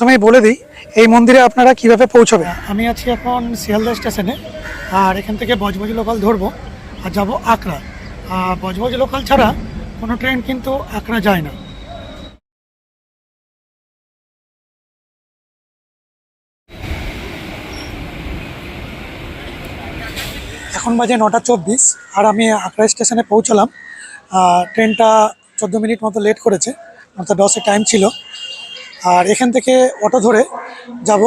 প্রথমেই বলে দিই, এই মন্দিরে আপনারা কীভাবে পৌঁছবে? আমি আছি এখন শিয়ালদা স্টেশনে, আর এখান থেকে বজবজ লোকাল ধরবো, আর যাব আকরা। বজবজ লোকাল ছাড়া কোনো ট্রেন কিন্তু আকরা যায় না। এখন বাজে নটা চব্বিশ, আর আমি আকরা স্টেশনে পৌঁছলাম। ট্রেনটা চোদ্দ মিনিট মতো লেট করেছে, অর্থাৎ দশে টাইম ছিল। আর এখান থেকে অটো ধরে যাব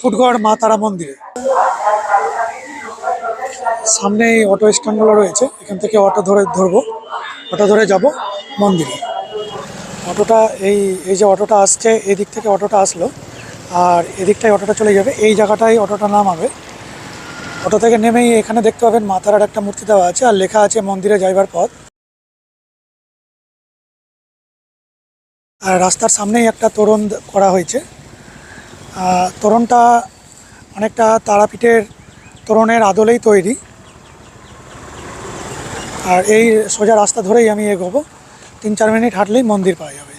ফুটগড় মা তারা মন্দিরে। সামনে এই অটো স্ট্যান্ডগুলো রয়েছে, এখান থেকে অটো ধরে ধরবো, অটো ধরে যাব মন্দিরে। অটোটা এই এই যে অটোটা আসছে, এদিক থেকে অটোটা আসলো, আর এদিকটায় অটোটা চলে যাবে, এই জায়গাটায় অটোটা নামাবে। অটো থেকে নেমেই এখানে দেখতে পাবেন মাতারার একটা মূর্তি দেওয়া আছে, আর লেখা আছে মন্দিরে যাইবার পথ। আর রাস্তার সামনেই একটা তোরণ করা হয়েছে। তোরণটা অনেকটা তারাপীঠের তোরণের আদলেই তৈরি। আর এই সোজা রাস্তা ধরেই আমি এগোবো। তিন চার মিনিট হাঁটলেই মন্দির পাওয়া যাবে।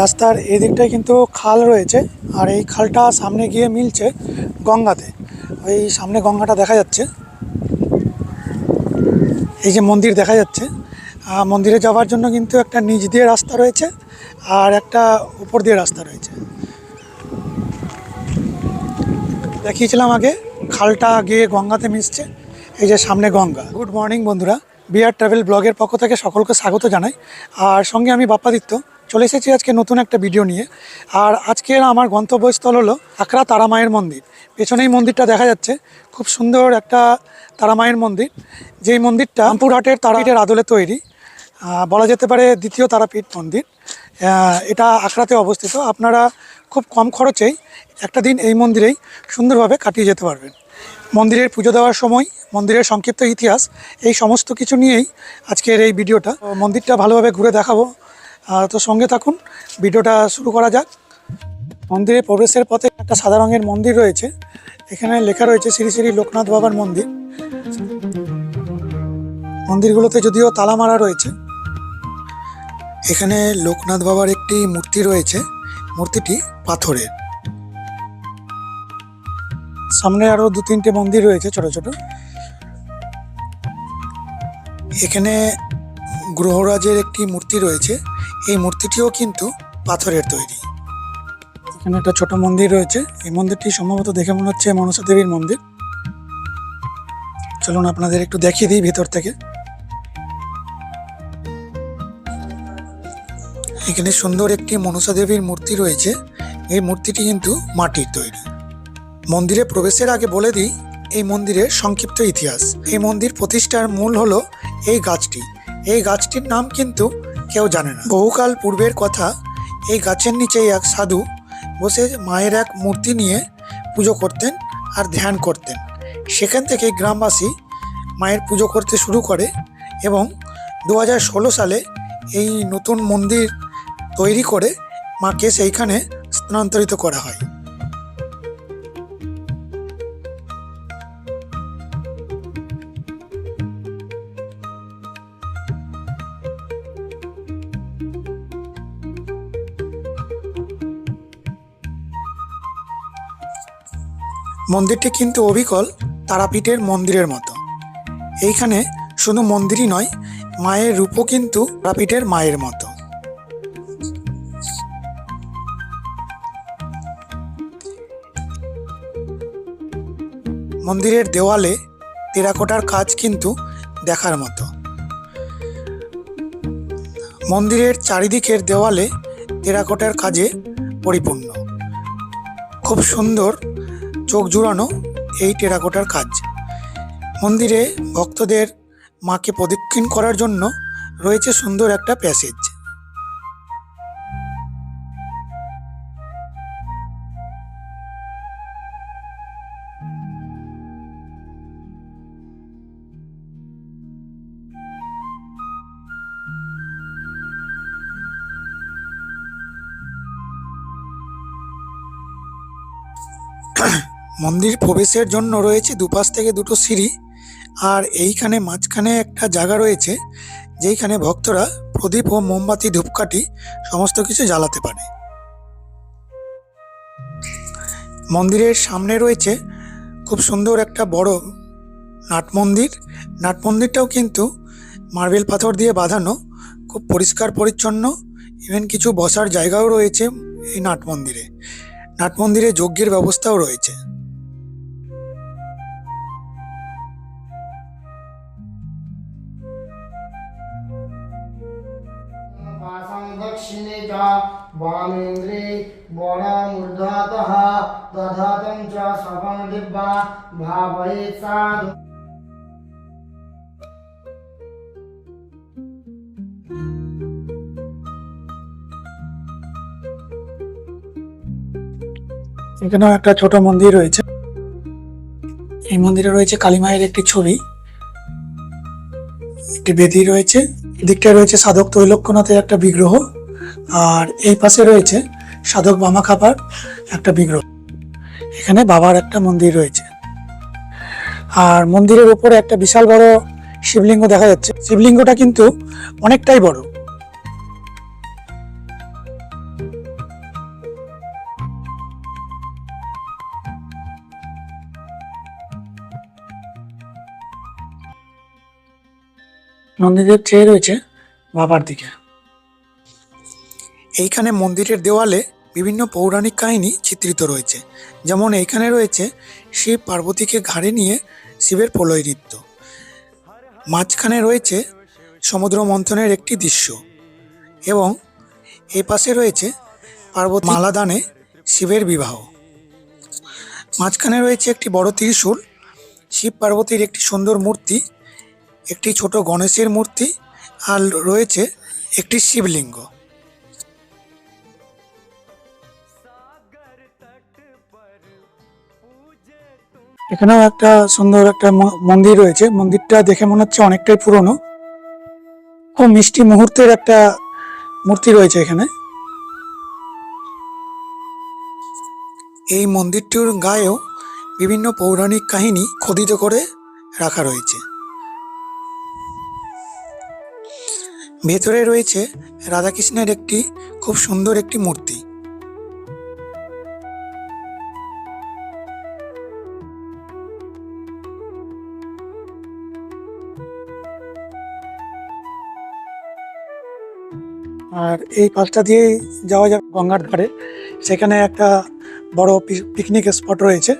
রাস্তার এই দিকটায় কিন্তু খাল রয়েছে। আর এই খালটা সামনে গিয়ে মিলছে গঙ্গাতে। ওই সামনে গঙ্গাটা দেখা যাচ্ছে। এই যে মন্দির দেখা যাচ্ছে মন্দিরে যাওয়ার জন্য কিন্তু একটা নিচ দিয়ে রাস্তা রয়েছে আর একটা উপর দিয়ে রাস্তা রয়েছে। দেখিয়েছিলাম আগে, খালটা গিয়ে গঙ্গাতে মিশছে, এই যে সামনে গঙ্গা। গুড মর্নিং বন্ধুরা বিআর ট্রাভেল ব্লগের পক্ষ থেকে সকলকে স্বাগত জানাই। আর সঙ্গে আমি বাপ্পাদিত্য, চলে এসেছি আজকে নতুন একটা ভিডিও নিয়ে। আর আজকের আমার গন্তব্যস্থল হলো আকরা তারামায়ের মন্দির। পেছনেই মন্দিরটা দেখা যাচ্ছে, খুব সুন্দর একটা তারামায়ের মন্দির। যেই মন্দিরটা রামপুরহাটের তারাপীঠের আদলে তৈরি বলা যেতে পারে দ্বিতীয় তারাপীঠ মন্দির। এটা আখড়াতে অবস্থিত। আপনারা খুব কম খরচেই একটা দিন এই মন্দিরেই সুন্দরভাবে কাটিয়ে যেতে পারবেন। মন্দিরের পুজো দেওয়ার সময়, মন্দিরের সংক্ষিপ্ত ইতিহাস, এই সমস্ত কিছু নিয়েই আজকের এই ভিডিওটা। মন্দিরটা ভালোভাবে ঘুরে দেখাবো। তো সঙ্গে থাকুন, ভিডিওটা শুরু করা যাক। মন্দিরে প্রবেশের পথে একটা সাদা রঙের মন্দির রয়েছে। এখানে লেখা রয়েছে শ্রী শ্রী লোকনাথ বাবার মন্দির। মন্দিরগুলোতে যদিও তালা মারা রয়েছে, এখানে লোকনাথ বাবার একটি মূর্তি রয়েছে, মূর্তিটি পাথরের। সামনে আরও দু তিনটে মন্দির রয়েছে ছোট ছোট। এখানে গ্রহরাজের একটি মূর্তি রয়েছে, এই মূর্তিটিও কিন্তু পাথরের তৈরি। এখানে একটা ছোট মন্দির রয়েছে। এই মন্দিরটি সম্ভবত দেখে মনে হচ্ছে মনসা দেবীর মন্দির। চলুন আপনাদের একটু দেখিয়ে দিই ভেতর থেকে। এখানে সুন্দর একটি মনসা দেবীর মূর্তি রয়েছে। এই মূর্তিটি কিন্তু মাটির তৈরি। মন্দিরে প্রবেশের আগে বলে দিই, এই মন্দিরের সংক্ষিপ্ত ইতিহাস। এই মন্দির প্রতিষ্ঠার মূল হলো এই গাছটি। এই গাছটির নাম কিন্তু কেউ জানে না। বহুকাল পূর্বের কথা, এই গাছের নিচেই এক সাধু বসে মায়ের এক মূর্তি নিয়ে পুজো করতেন আর ধ্যান করতেন। সেখান থেকে গ্রামবাসী মায়ের পুজো করতে শুরু করে এবং দু হাজার ষোলো সালে এই নতুন মন্দির তৈরি করে মাকে সেইখানে স্থানান্তরিত করা হয়। মন্দিরটি কিন্তু অবিকল তারাপীঠের মন্দিরের মতো। এইখানে শুধু মন্দিরই নয়, মায়ের রূপও কিন্তু তারাপীঠের মায়ের মতো। মন্দিরের দেওয়ালে টেরাকোটার কাজ কিন্তু দেখার মতো। মন্দিরের চারিদিকের দেওয়ালে টেরাকোটার কাজে পরিপূর্ণ। খুব সুন্দর চোখ জুড়ানো এই টেরাকোটার কাজ। মন্দিরে ভক্তদের মাকে প্রদক্ষিণ করার জন্য রয়েছে সুন্দর একটা প্যাসেজ। মন্দির প্রবেশের জন্য রয়েছে দুপাশ থেকে দুটো সিঁড়ি আর এইখানে মাঝখানে একটা জায়গা রয়েছে যেইখানে ভক্তরা প্রদীপ ও মোমবাতি, ধূপকাঠি সমস্ত কিছু জ্বালাতে পারে। মন্দিরের সামনে রয়েছে খুব সুন্দর একটা বড় নাট মন্দির। নাট মন্দিরটাও কিন্তু মার্বেল পাথর দিয়ে বাঁধানো, খুব পরিষ্কার পরিচ্ছন্ন। ইভেন কিছু বসার জায়গাও রয়েছে এই নাট মন্দিরে। নাট মন্দিরে যজ্ঞের ব্যবস্থাও রয়েছে। दक्षिणे च वामेन्द्रे वणमूर्धतः दधतं च सपं दिव्या भावयेत् साधु এখানেও একটা ছোট মন্দির রয়েছে এই মন্দিরে রয়েছে কালী মায়ের একটি ছবি একটি বেদি রয়েছে এদিকটায় রয়েছে সাধক তৈলক্যনাথের একটা বিগ্রহ আর এই পাশে রয়েছে সাধক বামা খাপার একটা বিগ্রহ। এখানে বাবার একটা মন্দির রয়েছে। আর মন্দিরের উপরে একটা বিশাল বড় শিবলিঙ্গ দেখা যাচ্ছে। শিবলিঙ্গটা কিন্তু অনেকটাই বড়। নন্দীদেব চেয়ে রয়েছে বাবার দিকে। এইখানে মন্দিরের দেওয়ালে বিভিন্ন পৌরাণিক কাহিনী চিত্রিত রয়েছে। যেমন এইখানে রয়েছে, শিব পার্বতীকে ঘাড়ে নিয়ে শিবের প্রলয় নৃত্য। মাঝখানে রয়েছে সমুদ্র মন্থনের একটি দৃশ্য এবং এ পাশে রয়েছে পার্বতী মালাদানে শিবের বিবাহ। মাঝখানে রয়েছে একটি বড় ত্রিশূল, শিব পার্বতীর একটি সুন্দর মূর্তি, একটি ছোট গণেশের মূর্তি আর রয়েছে একটি শিবলিঙ্গ। এখানেও একটা সুন্দর একটা মন্দির রয়েছে। মন্দিরটা দেখে মনে হচ্ছে অনেকটাই পুরনো। খুব মিষ্টি মুহূর্তের একটা মূর্তি রয়েছে এখানে। এই মন্দিরটির গায়েও বিভিন্ন পৌরাণিক কাহিনী খোদিত করে রাখা রয়েছে। ভেতরে রয়েছে রাধাকৃষ্ণের একটি খুব সুন্দর একটি মূর্তি। আর এই পাশটা দিয়েই যাওয়া যাবে গঙ্গার ধারে। সেখানে একটা বড় পিকনিক স্পট রয়েছে।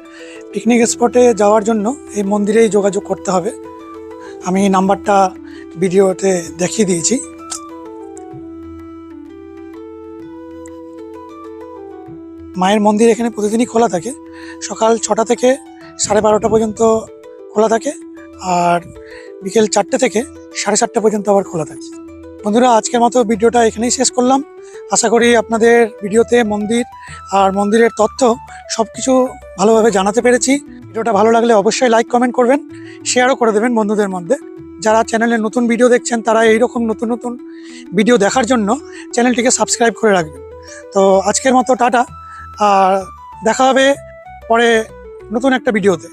পিকনিক স্পটে যাওয়ার জন্য এই মন্দিরেই যোগাযোগ করতে হবে। আমি নাম্বারটা ভিডিওতে দেখিয়ে দিয়েছি। মায়ের মন্দির এখানে প্রতিদিনই খোলা থাকে। সকাল ছটা থেকে সাড়ে বারোটা পর্যন্ত খোলা থাকে। আর বিকেল চারটে থেকে সাড়ে চারটে পর্যন্ত আবার খোলা থাকে। বন্ধুরা, আজকের মতো ভিডিওটা এখানেই শেষ করলাম। আশা করি আপনাদের ভিডিওতে মন্দির আর মন্দিরের তথ্য সব কিছু ভালোভাবে জানাতে পেরেছি। ভিডিওটা ভালো লাগলে অবশ্যই লাইক কমেন্ট করবেন শেয়ারও করে দেবেন বন্ধুদের মধ্যে। যারা চ্যানেলে নতুন ভিডিও দেখছেন, তারা এইরকম নতুন নতুন ভিডিও দেখার জন্য চ্যানেলটিকে সাবস্ক্রাইব করে রাখবেন। তো আজকের মতো টাটা, আর দেখা হবে পরে নতুন একটা ভিডিওতে